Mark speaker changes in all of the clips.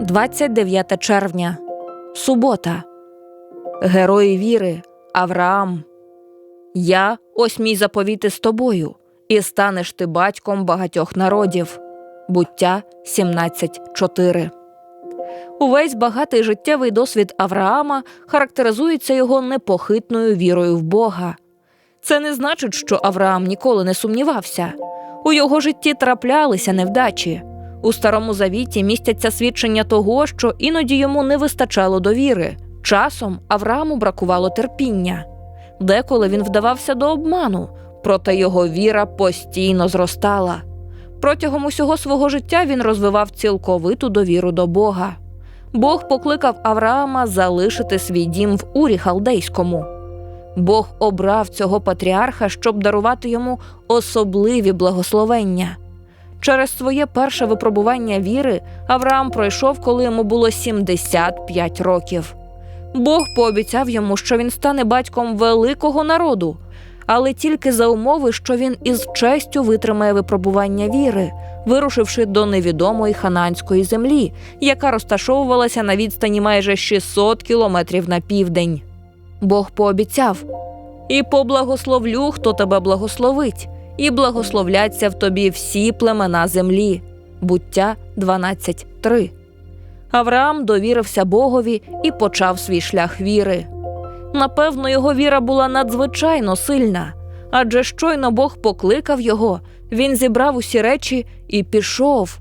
Speaker 1: 29 червня. Субота. Герої віри. Авраам. Я ось мій заповіт із тобою, і станеш ти батьком багатьох народів. Буття 17.4. Увесь багатий життєвий досвід Авраама характеризується його непохитною вірою в Бога. Це не значить, що Авраам ніколи не сумнівався. У його житті траплялися невдачі. У старому завіті містяться свідчення того, що іноді йому не вистачало довіри. Часом Аврааму бракувало терпіння. Деколи він вдавався до обману, проте його віра постійно зростала. Протягом усього свого життя він розвивав цілковиту довіру до Бога. Бог покликав Авраама залишити свій дім в Урі Халдейському. Бог обрав цього патріарха, щоб дарувати йому особливі благословення. Через своє перше випробування віри Авраам пройшов, коли йому було 75 років. Бог пообіцяв йому, що він стане батьком великого народу, але тільки за умови, що він із честю витримає випробування віри, вирушивши до невідомої хананської землі, яка розташовувалася на відстані майже 600 кілометрів на південь. Бог пообіцяв і поблагословлю, хто тебе благословить, і благословляться в тобі всі племена землі. Буття 12.3. Авраам довірився Богові і почав свій шлях віри. Напевно, його віра була надзвичайно сильна, адже щойно Бог покликав його, він зібрав усі речі і пішов.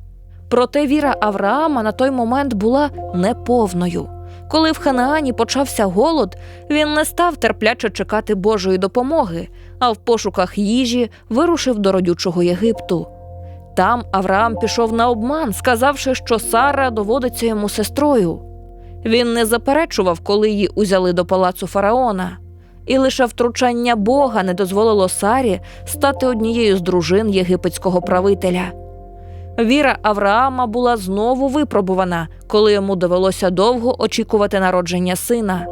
Speaker 1: Проте віра Авраама на той момент була неповною. Коли в Ханаані почався голод, він не став терпляче чекати Божої допомоги, а в пошуках їжі вирушив до родючого Єгипту. Там Авраам пішов на обман, сказавши, що Сара доводиться йому сестрою. Він не заперечував, коли її узяли до палацу фараона, і лише втручання Бога не дозволило Сарі стати однією з дружин єгипетського правителя. Віра Авраама була знову випробувана, коли йому довелося довго очікувати народження сина.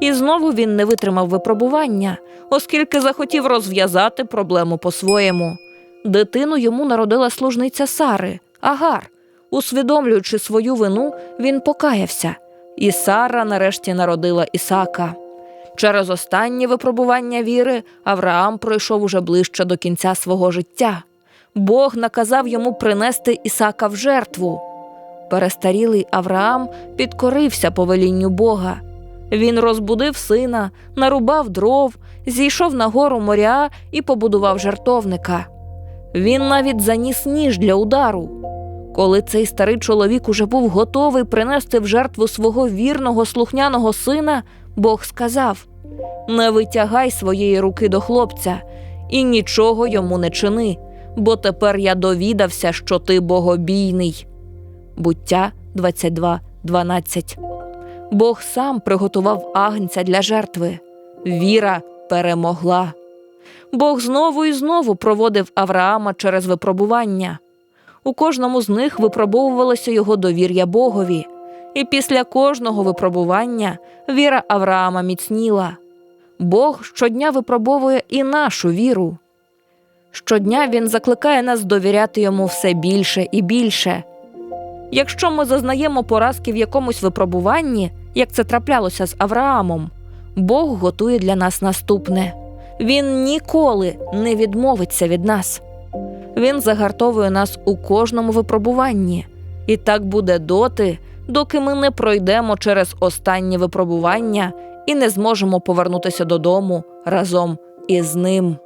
Speaker 1: І знову він не витримав випробування, оскільки захотів розв'язати проблему по-своєму. Дитину йому народила служниця Сари, Агар. Усвідомлюючи свою вину, він покаявся, і Сара нарешті народила Ісака. Через останнє випробування віри Авраам пройшов уже ближче до кінця свого життя. Бог наказав йому принести Ісака в жертву. Перестарілий Авраам підкорився повелінню Бога. Він розбудив сина, нарубав дров, зійшов на гору моря і побудував жертовника. Він навіть заніс ніж для удару. Коли цей старий чоловік уже був готовий принести в жертву свого вірного слухняного сина, Бог сказав: Не витягай своєї руки до хлопця і нічого йому не чини, бо тепер я довідався, що ти богобійний. Буття 22.12 Бог сам приготував агнця для жертви. Віра перемогла. Бог знову і знову проводив Авраама через випробування. У кожному з них випробовувалося його довір'я Богові, і після кожного випробування віра Авраама міцніла. Бог щодня випробовує і нашу віру. Щодня він закликає нас довіряти йому все більше і більше. Якщо ми зазнаємо поразки в якомусь випробуванні, як це траплялося з Авраамом, Бог готує для нас наступне. Він ніколи не відмовиться від нас. Він загартовує нас у кожному випробуванні, і так буде доти, доки ми не пройдемо через останнє випробування і не зможемо повернутися додому разом із ним.